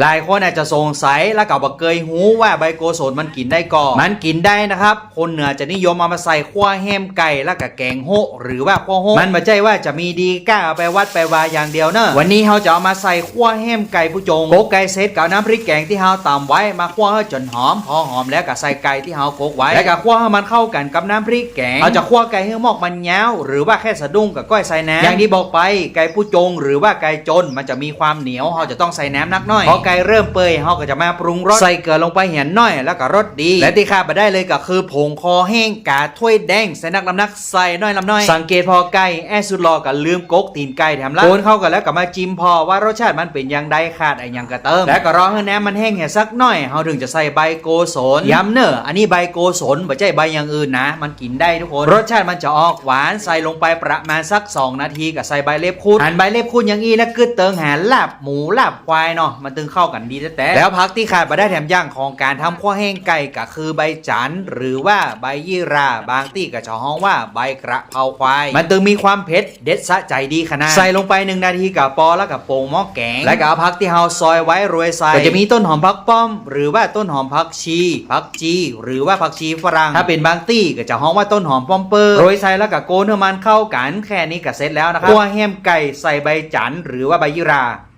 หลายคนอาจจะสงสัยแล้วก็บอกเคยหูว่าใบโกสนมันกินได้ก่อนมันกินได้นะครับ คนเหนือจะนิยมเอามาใส่ขั้วแฮมไก่แล้วก็แกงโฮะหรือว่าขั้วโฮะมันไม่ใช่ว่าจะมีดีกล้าเอาไปวัดไปวาอย่างเดียวเนอะวันนี้เราจะเอามาใส่ขั้วแฮมไก่ผู้จงโกกไก่เซตกับน้ำพริกแกงที่เราตำไว้มาคั่วให้จนหอม พอหอมแล้วก็ใส่ไก่ที่เราโกกไว้แล้วก็คั่วให้มันเข้ากันกับน้ำพริกแกงเราจะคั่วไก่ให้หมอกมันยาวหรือว่าแค่สะดุ้งกับก้อยใส่น้ำอย่างที่บอกไปไก่ผู้จง หรือว่าไก่จนมันจะมีความเหนียวเราจะต้องใส่น้ำนักหน่อยพอไก่เริ่มเปื่อยเราก็จะมาปรุงรสใส่เกลือลงไปเหียนหน่อยแล้วก็รสดี และที่ขาดไปได้เลยก็คือผงคอแห้งกาถ้วยแดงใส่นักลำนักใส่น้อยลำน้อย สังเกตพอไก่แอสุดรอกับลืมกกตีนไก่แถมละโคนเข้ากันแล้วก็มาจิ้มพอว่ารสชาติมันเป็นอย่างใดขาดไอ้หยังกระเติม แล้วก็รอให้น้ำมันแห้งเหี่ยสักหน่อยเราถึงจะใส่ใบโกสนย้ำเนอะอันนี้ใบโกสนไม่ใช่ใบอย่างอื่นนะ มันกินได้ทุกคน รสชาติมันจะออกหวานใส่ลงไปประมาณสัก 2 นาทีกับใส่ใบเล็บคูดหั่นใบเล็บคูดอย่างอีแล้วกึดเติงหาลาบหมูลาบควายเนาะมันตึงเข้ากันดีแต่แล้วพักที่ขาดไปได้แถมย่างของการทำข้าวแห้งไก่ก็คือใบจันทร์หรือว่าใบยี่ราบางที่ก็จะฮ้องว่าใบกระเพราควาย มันตึงมีความเผ็ดเด็ดสะใจดีขนาดใส่ลงไปหนึ่งนาทีกับปอแล้วกับโป่งหม้อแกงและก็เอาพักที่เฮาซอยไว้โรยใส่ก็จะมีต้นหอมพักป้อม หรือว่าต้นหอมพักชีพักจี หรือว่าผักชีฝรั่งถ้าเป็นบางที่ก็จะฮ้องว่าต้นหอมป้อมเปอร์โรยใส่แล้วก็โกนให้มันเข้ากันแค่นี้ก็เสร็จแล้วนะครับตัวแฮมไก่ใส่ใบจันทร์หรือว่าใบยี่รา